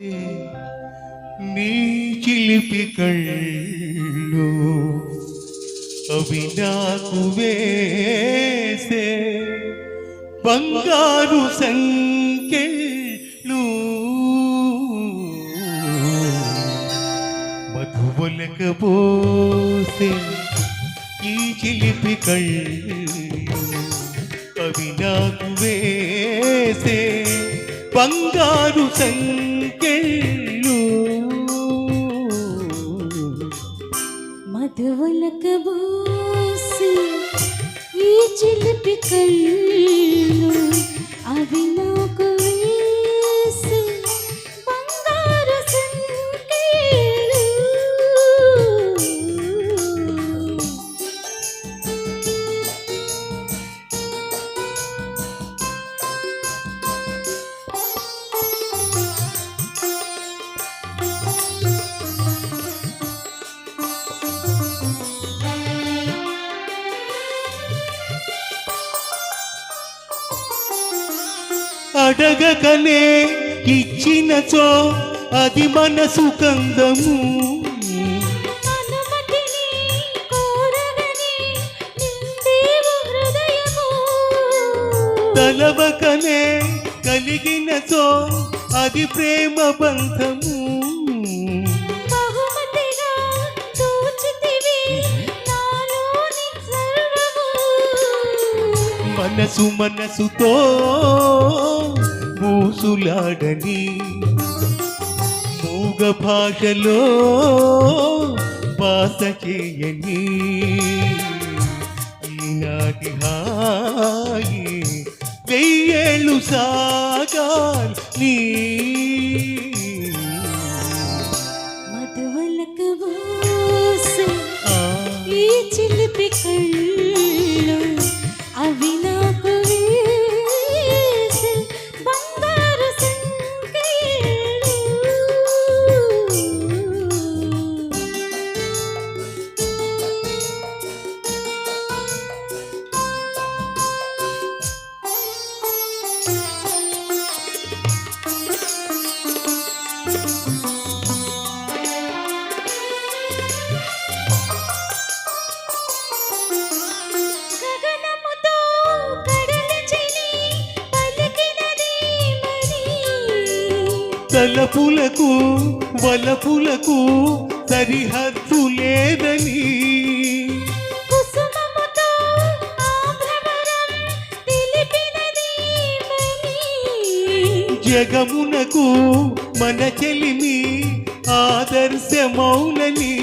నీ చిలిపి కళ్ళు అవి నాకు వేసే బంగారు సంకెళ్ళు. మధువలక పోసే ఈ చిలిపి కళ్ళు అవి నాకు వేసే బంగారు సంకెళ్ళు మధువులక బోసి ఈ చిలిపి కళ్ళు అవి అడగకనే ఇచ్చినచో అది నిందేవు హృదయము. తలవకనే కలిగినచో అది ప్రేమ బంధము. మనసు మనసుతో పూసులాడని మూగ భాషలో భాష చేయని ఈనాటి హాయి వెయ్యేళ్ళు సాగాలి నీ తలపులకు వలపులకు సరిహద్దు లేదని. జగమునకు మన చెలిమి ఆదర్శమౌనని.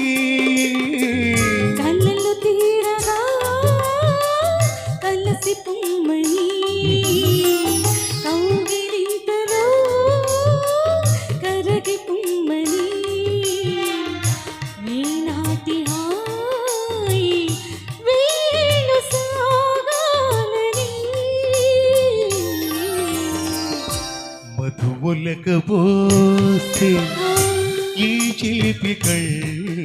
మధువులక పోస్తే ఈ చిలిపి కళ్ళు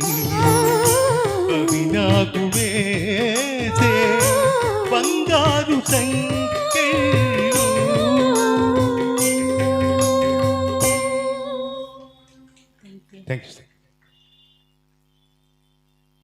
అవి నాకు వేసే బంగారు సంఖ్య